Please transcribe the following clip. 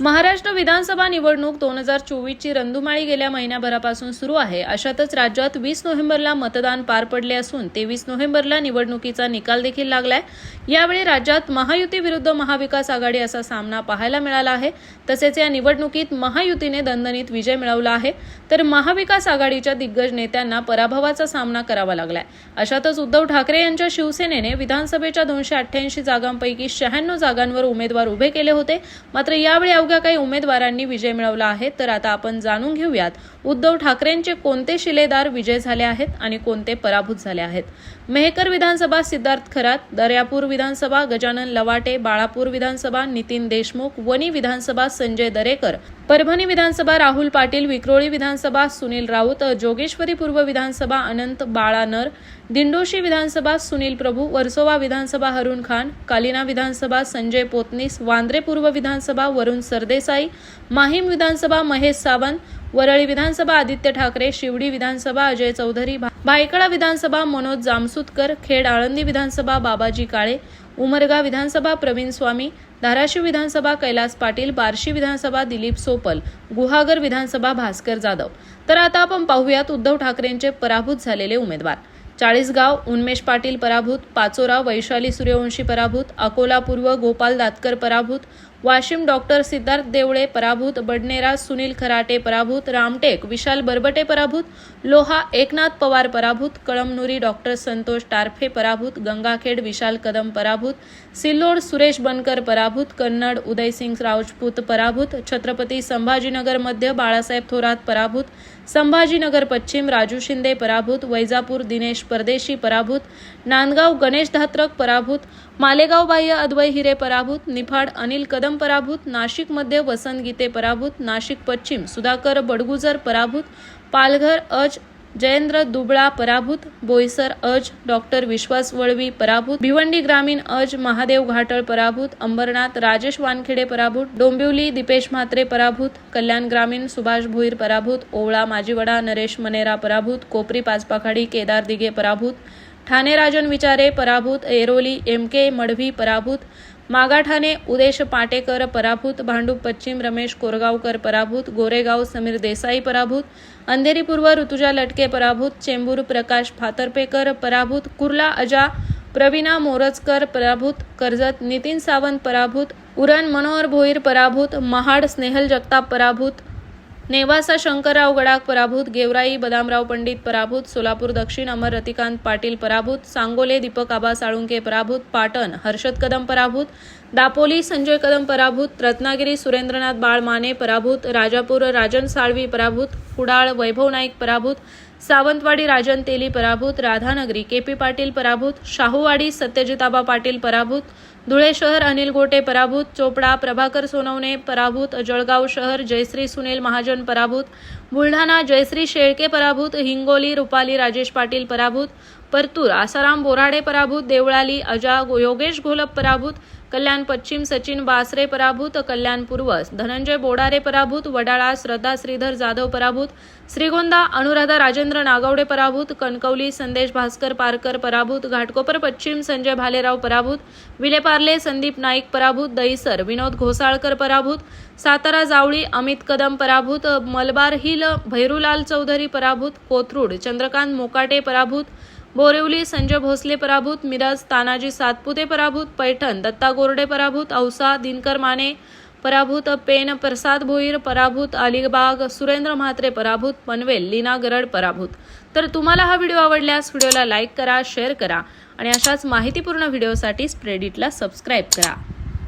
महाराष्ट्र विधानसभा निवडणूक दोन हजार चोवीसची रंधुमाळी गेल्या महिन्याभरापासून सुरू आहे. अशातच राज्यात वीस नोव्हेंबरला मतदान पार पडले असून तेवीस नोव्हेंबरला निवडणुकीचा निकाल देखील लागलाय. यावेळी राज्यात महायुती विरुद्ध महाविकास आघाडी असा सामना पाहायला मिळाला आहे. तसेच या निवडणुकीत महायुतीने दणदणीत विजय मिळवला आहे. तर महाविकास आघाडीच्या दिग्गज नेत्यांना पराभवाचा सामना करावा लागलाय. अशातच उद्धव ठाकरे यांच्या शिवसेनेने विधानसभेच्या दोनशे अठ्ठ्याऐंशी जागांपैकी शहाण्णव जागांवर उमेदवार उभे केले होते. मात्र यावेळी अवघ्या काही उमेदवारांनी विजय मिळवला आहे तर आता आपण जाणून घेऊयात उद्धव ठाकरेंचे कोणते शिलेदार विजय झाले आहेत आणि कोणते पराभूत झाले आहेत. मेहकर विधानसभा सिद्धार्थ खरात दर्यापूर विधानसभा गजानन लवाटे बाळापूर विधानसभा नितीन देशमुख वणी विधानसभा संजय दरेकर परभणी विधानसभा राहुल पाटील विक्रोळी विधानसभा सुनील राऊत जोगेश्वरी पूर्व विधानसभा अनंत बाळानर दिंडोशी विधानसभा सुनील प्रभू वर्सोवा विधानसभा हरुण खान कालिना विधानसभा संजय पोतनीस वांद्रे पूर्व विधानसभा वरुण सरदेसाई माहीम विधानसभा महेश सावंत वरळी विधानसभा आदित्य ठाकरे शिवडी विधानसभा अजय चौधरी भायखळा विधानसभा मनोज जामसुतकर खेड आळंदी विधानसभा बाबाजी काळे उमरगा विधानसभा प्रवीण स्वामी धाराशिव विधानसभा कैलास पाटील बार्शी विधानसभा दिलीप सोपल गुहागर विधानसभा भास्कर जाधव. तर आता आपण पाहूयात उद्धव ठाकरेंचे पराभूत झालेले उमेदवार. चाळीसगाव उन्मेष पाटील पराभूत पाचोरा वैशाली सूर्यवंशी पराभूत अकोला पूर्व गोपाल दातकर पराभूत वाशिम डॉक्टर सिद्धार्थ देवळे पराभूत बडनेरा सुनील खराटे पराभूत रामटेक विशाल बरबटे पराभूत लोहा एकनाथ पवार पराभूत कळमनुरी डॉक्टर संतोष टारफे पराभूत गंगाखेड विशाल कदम पराभूत सिल्लोड सुरेश बनकर पराभूत कन्नड उदयसिंग राजपूत पराभूत छत्रपती संभाजीनगर मध्य बाळासाहेब थोरात पराभूत संभाजीनगर पश्चिम राजू शिंदे पराभूत वैजापूर दिनेश परदेशी पराभूत नांदगाव गणेश धात्रक पराभूत मालेगाव बाह्य अद्वय हिरे पराभूत निफाड अनिल कदम पराभूत नाशिक मध्य वसंत गीते पराभूत नाशिक पश्चिम सुधाकर बडगुजर पराभूत पालघर अज जयेंद्र दुबळा पराभूत बोईसर अज डॉक्टर विश्वास वळवी पराभूत भिवंडी ग्रामीण अज महादेव घाटळ पराभूत अंबरनाथ राजेश वानखेडे पराभूत डोंबिवली दीपेश म्हात्रे पराभूत कल्याण ग्रामीण सुभाष भोईर पराभूत ओवळा माजीवडा नरेश मनेरा पराभूत कोपरी पाचपाखाडी केदार दिघे पराभूत ठाणे राजन विचारे पराभूत एरोली एम के मडवी पराभूत मागाठाणे उदेश पाटेकर पराभूत भांडूप पश्चिम रमेश कोरगावकर पराभूत गोरेगाव समीर देसाई पराभूत अंधेरी पूर्व ऋतुजा लटके पराभूत चेंबूर प्रकाश फातर्पेकर पराभूत कुर्ला अजा प्रवीणा मोरजकर पराभूत कर्जत नितीन सावंत पराभूत उरण मनोहर भोईर पराभूत महाड स्नेहल जगताप पराभूत नेवासा शंकरराव गडाख पराभूत गेवराई बदामराव पंडित पराभूत सोलापूर दक्षिण अमर रतिकांत पाटील पराभूत सांगोले दीपक आबा साळुंके पराभूत पाटण हर्षद कदम पराभूत दापोली संजय कदम पराभूत रत्नागिरी सुरेंद्रनाथ बाळ माने पराभूत राजापूर राजन साळवी पराभूत कुडाळ वैभव नाईक पराभूत सावंतवाडी राजन तेली पराभूत राधानगरी के पी पाटील पराभूत शाहूवाडी सत्यजिताबा पाटील पराभूत धुळे शहर अनिल गोटे पराभूत चोपडा प्रभाकर सोनवणे पराभूत जळगाव शहर जयश्री सुनील महाजन पराभूत बुलढाणा जयश्री शेळके पराभूत हिंगोली रुपाली राजेश पाटील पराभूत परतूर आसाराम बोराडे पराभूत देवळाली अजा योगेश घोलप पराभूत कल्याण पश्चिम सचिन बासरे पराभूत कल्याण पूर्व धनंजय बोडारे पराभूत वडाळा श्रद्धा श्रीधर जाधव पराभूत श्रीगोंदा अनुराधा राजेंद्र नागवडे पराभूत कणकवली संदेश भास्कर पारकर पराभूत घाटकोपर पश्चिम संजय भालेराव पराभूत विलेपार्ले संदीप नाईक पराभूत दहीसर विनोद घोसाळकर पराभूत सातारा जावळी अमित कदम पराभूत मलबार हिल भैरूलाल चौधरी पराभूत कोथरूड चंद्रकांत मोकाटे पराभूत बोरिवली संजय भोसले पराभूत मिरज तानाजी सातपुते पराभूत पैठण दत्ता गोरडे पराभूत औसा दिनकर माने पराभूत पेन प्रसाद भोईर पराभूत अलिबाग सुरेंद्र म्हात्रे पराभूत पनवेल लीना गरड पराभूत. तर तुम्हाला हा व्हिडिओ आवडल्यास व्हिडिओला लाईक करा शेअर करा आणि अशाच माहितीपूर्ण व्हिडिओसाठी स्प्रेडिटला सबस्क्राईब करा.